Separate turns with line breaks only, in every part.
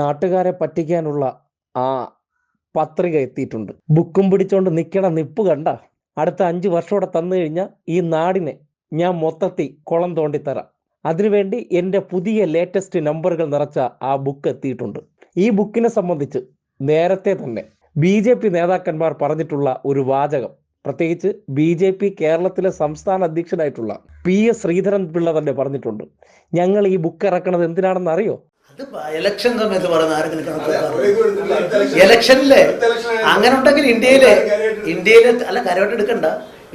നാട്ടുകാരെ പറ്റിക്കാനുള്ള ആ പത്രിക എത്തിയിട്ടുണ്ട്. ബുക്കും പിടിച്ചോണ്ട് നിൽക്കണ നിപ്പ് കണ്ട അടുത്ത അഞ്ച് വർഷത്തോടെ തന്നു കഴിഞ്ഞാൽ ഈ നാടിനെ ഞാൻ മൊത്തത്തിൽ കുളം തോണ്ടിത്തരാം. അതിനുവേണ്ടി എന്റെ പുതിയ ലേറ്റസ്റ്റ് നമ്പറുകൾ നിറച്ച ആ ബുക്ക് എത്തിയിട്ടുണ്ട്. ഈ ബുക്കിനെ സംബന്ധിച്ച് നേരത്തെ തന്നെ ബി ജെ പി നേതാക്കന്മാർ പറഞ്ഞിട്ടുള്ള ഒരു വാചകം. പ്രത്യേകിച്ച് ബി ജെ പി കേരളത്തിലെ സംസ്ഥാന അധ്യക്ഷനായിട്ടുള്ള പി എസ് ശ്രീധരൻ പിള്ള തന്നെ പറഞ്ഞിട്ടുണ്ട്. ഞങ്ങൾ ഈ ബുക്ക് ഇറക്കണത് എന്തിനാണെന്ന് അറിയോ?
അത് ഇലക്ഷൻ സമയത്ത് പറയുന്ന ആരെങ്കിലും കണക്ക് ഇലക്ഷനിലെ അങ്ങനെ ഉണ്ടെങ്കിൽ ഇന്ത്യയിലെ ഇന്ത്യയിലെ അല്ല കരോട്ട് എടുക്കണ്ട.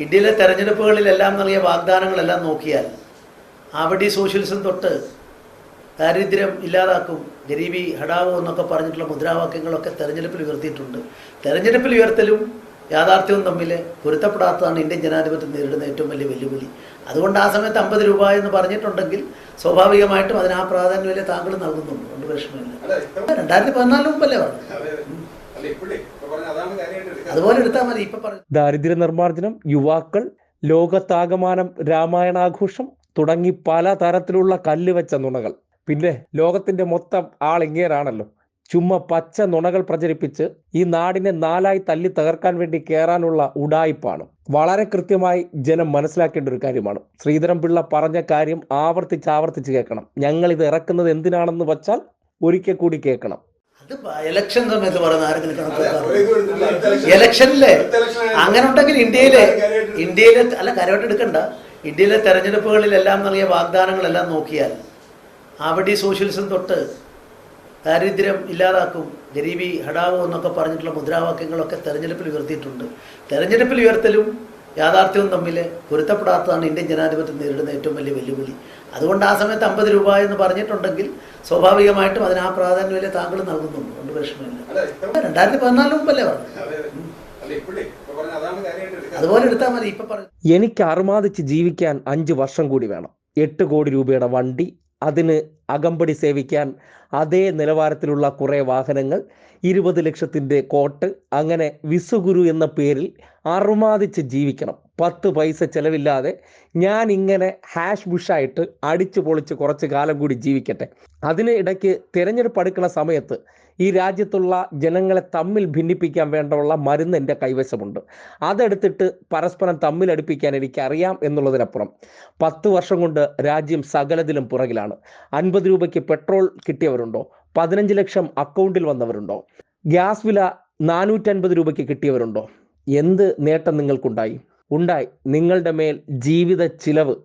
ഇന്ത്യയിലെ തെരഞ്ഞെടുപ്പുകളിലെല്ലാം നൽകിയ വാഗ്ദാനങ്ങളെല്ലാം നോക്കിയാൽ അവിടെ സോഷ്യലിസം തൊട്ട് ദാരിദ്ര്യം ഇല്ലാതാക്കും ഗരീബി ഹടാവോ എന്നൊക്കെ പറഞ്ഞിട്ടുള്ള മുദ്രാവാക്യങ്ങളൊക്കെ തെരഞ്ഞെടുപ്പിൽ ഉയർത്തിയിട്ടുണ്ട്. തെരഞ്ഞെടുപ്പിൽ ഉയർത്തലും യാഥാർത്ഥ്യവും തമ്മിൽ പൊരുത്തപ്പെടാത്തതാണ് ഇന്ത്യൻ ജനാധിപത്യം നേരിടുന്ന ഏറ്റവും വലിയ വെല്ലുവിളി. അതുകൊണ്ട് ആ സമയത്ത് അമ്പത് രൂപ എന്ന് പറഞ്ഞിട്ടുണ്ടെങ്കിൽ സ്വാഭാവികമായിട്ടും അതിന് ആ പ്രാധാന്യം വലിയ താങ്കൾ നൽകുന്നുണ്ട് ഒരു പ്രശ്നമില്ല. രണ്ടായിരത്തി പതിനാലിന് മുമ്പല്ലേ പറഞ്ഞു അതുപോലെ എടുത്താൽ മതി ഇപ്പൊ പറഞ്ഞു
ദാരിദ്ര്യ നിർമ്മാർജനം യുവാക്കൾ ലോകത്താകമാനം രാമായണാഘോഷം തുടങ്ങി പല തരത്തിലുള്ള കല്ല് വെച്ച നുണകൾ. പിന്നെ ലോകത്തിന്റെ മൊത്തം ആൾ ഇങ്ങേരാണല്ലോ ചുമ്മാ പച്ച നുണകൾ പ്രചരിപ്പിച്ച് ഈ നാടിനെ നാലായി തല്ലി തകർക്കാൻ വേണ്ടി കയറാനുള്ള ഉടായിപ്പാണ്. വളരെ കൃത്യമായി ജനം മനസ്സിലാക്കേണ്ട ഒരു കാര്യമാണ്. ശ്രീധരൻ പിള്ള പറഞ്ഞ കാര്യം ആവർത്തിച്ച് ആവർത്തിച്ച് കേൾക്കണം. ഞങ്ങൾ ഇത് ഇറക്കുന്നത് എന്തിനാണെന്ന് വച്ചാൽ ഒരിക്കൽ കൂടി കേൾക്കണം.
അത് ഇലക്ഷൻ സമയത്ത് പറയുന്ന ആരെങ്കിലും കണക്ക് ഇലക്ഷനിലെ അങ്ങനെ ഉണ്ടെങ്കിൽ ഇന്ത്യയിലെ ഇന്ത്യയിലെ അല്ല കരോട്ട് എടുക്കണ്ട. ഇന്ത്യയിലെ തെരഞ്ഞെടുപ്പുകളിലെല്ലാം നൽകിയ വാഗ്ദാനങ്ങളെല്ലാം നോക്കിയാൽ അവിടെ സോഷ്യലിസം തൊട്ട് ദാരിദ്ര്യം ഇല്ലാതാക്കും ഗരീബി ഹടാവോ എന്നൊക്കെ പറഞ്ഞിട്ടുള്ള മുദ്രാവാക്യങ്ങളൊക്കെ തെരഞ്ഞെടുപ്പിൽ ഉയർത്തിയിട്ടുണ്ട്. തെരഞ്ഞെടുപ്പിൽ ഉയർത്തലും യാഥാർത്ഥ്യവും തമ്മിൽ പൊരുത്തപ്പെടാത്തതാണ് ഇന്ത്യൻ ജനാധിപത്യം നേരിടുന്ന ഏറ്റവും വലിയ വെല്ലുവിളി. അതുകൊണ്ട് ആ സമയത്ത് അമ്പത് രൂപ എന്ന് പറഞ്ഞിട്ടുണ്ടെങ്കിൽ സ്വാഭാവികമായിട്ടും അതിന് ആ പ്രാധാന്യം വലിയ താങ്കൾ നൽകുന്നുണ്ട്. കൊണ്ട് പ്രശ്നമില്ല രണ്ടായിരത്തി പതിനാലിന് മുമ്പല്ലേ പറഞ്ഞു അതുപോലെ എടുത്താൽ മതി. ഇപ്പൊ പറഞ്ഞു
എനിക്ക് അറുമാദിച്ച് ജീവിക്കാൻ അഞ്ച് വർഷം കൂടി വേണം. എട്ട് കോടി രൂപയുടെ വണ്ടി അതിന് അകമ്പടി സേവിക്കാൻ അതേ നിലവാരത്തിലുള്ള കുറേ വാഹനങ്ങൾ ഇരുപത് ലക്ഷത്തിന്റെ കോട്ട് അങ്ങനെ വിസുഗുരു എന്ന പേരിൽ അറുമാദിച്ച് ജീവിക്കണം. പത്ത് പൈസ ചെലവില്ലാതെ ഞാൻ ഇങ്ങനെ ഹാഷ് ബുഷായിട്ട് അടിച്ചു പൊളിച്ച് കുറച്ച് കാലം കൂടി ജീവിക്കട്ടെ. അതിന് ഇടയ്ക്ക് തിരഞ്ഞെടുപ്പ് അടുക്കുന്ന സമയത്ത് ഈ രാജ്യത്തുള്ള ജനങ്ങളെ തമ്മിൽ ഭിന്നിപ്പിക്കാൻ വേണ്ടുള്ള മരുന്ന് എന്റെ കൈവശമുണ്ട്. അതെടുത്തിട്ട് പരസ്പരം തമ്മിലടുപ്പിക്കാൻ എനിക്കറിയാം എന്നുള്ളതിനപ്പുറം പത്ത് വർഷം കൊണ്ട് രാജ്യം സകലതിലും പുറകിലാണ്. അൻപത് രൂപയ്ക്ക് പെട്രോൾ കിട്ടിയവരുണ്ടോ? പതിനഞ്ച് ലക്ഷം അക്കൗണ്ടിൽ വന്നവരുണ്ടോ? ഗ്യാസ് വില നാനൂറ്റൻപത് രൂപയ്ക്ക് കിട്ടിയവരുണ്ടോ? എന്ത് നേട്ടം നിങ്ങൾക്കുണ്ടായി? ഉണ്ടായി. നിങ്ങളുടെ മേൽ ജീവിത ചിലവ്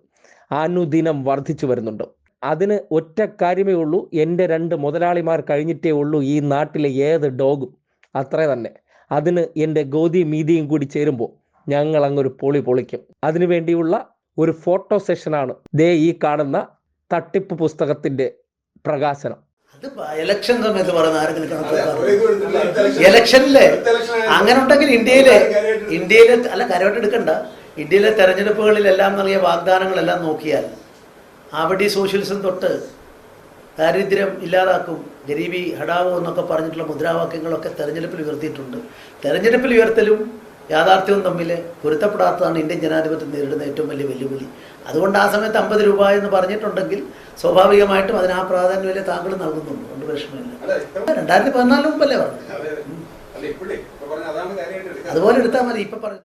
അനുദിനം വർദ്ധിച്ചു വരുന്നുണ്ട്. അതിന് ഒറ്റ കാര്യമേ ഉള്ളൂ. എന്റെ രണ്ട് മുതലാളിമാർ കഴിഞ്ഞിട്ടേ ഉള്ളൂ ഈ നാട്ടിലെ ഏത് ഡോഗും. അത്രേ തന്നെ. അതിന് എന്റെ ഗോതി മീതിയും കൂടി ചേരുമ്പോൾ ഞങ്ങൾ അങ്ങൊരു പൊളി പൊളിക്കും. അതിനു വേണ്ടിയുള്ള ഒരു ഫോട്ടോ സെഷനാണ് ദേ ഈ കാണുന്ന തട്ടിപ്പ് പുസ്തകത്തിന്റെ പ്രകാശനം.
അത് ഇലക്ഷൻ സമയത്ത് പറയുന്ന ആരെങ്കിലും കണക്ക് ഇലക്ഷനിലെ അങ്ങനെ ഉണ്ടെങ്കിൽ ഇന്ത്യയിലെ ഇന്ത്യയിലെ അല്ല കരോട്ട് എടുക്കണ്ട. ഇന്ത്യയിലെ തെരഞ്ഞെടുപ്പുകളിലെല്ലാം നൽകിയ വാഗ്ദാനങ്ങളെല്ലാം നോക്കിയാൽ അവിടെ സോഷ്യലിസം തൊട്ട് ദാരിദ്ര്യം ഇല്ലാതാക്കും ഗരീബി ഹടാവോ എന്നൊക്കെ പറഞ്ഞിട്ടുള്ള മുദ്രാവാക്യങ്ങളൊക്കെ തെരഞ്ഞെടുപ്പിൽ ഉയർത്തിയിട്ടുണ്ട്. തെരഞ്ഞെടുപ്പിൽ ഉയർത്തലും യാഥാർത്ഥ്യവും തമ്മിൽ പൊരുത്തപ്പെടാത്തതാണ് ഇന്ത്യൻ ജനാധിപത്യം നേരിടുന്ന ഏറ്റവും വലിയ വെല്ലുവിളി. അതുകൊണ്ട് ആ സമയത്ത് അമ്പത് രൂപ എന്ന് പറഞ്ഞിട്ടുണ്ടെങ്കിൽ സ്വാഭാവികമായിട്ടും അതിന് ആ പ്രാധാന്യം വലിയ താങ്കൾ നൽകുന്നുണ്ട് അതുകൊണ്ട് പ്രശ്നമില്ല രണ്ടായിരത്തി പതിനാലിന് മുമ്പല്ലേ പറഞ്ഞു അതുപോലെ എടുത്താൽ മതി ഇപ്പൊ പറഞ്ഞു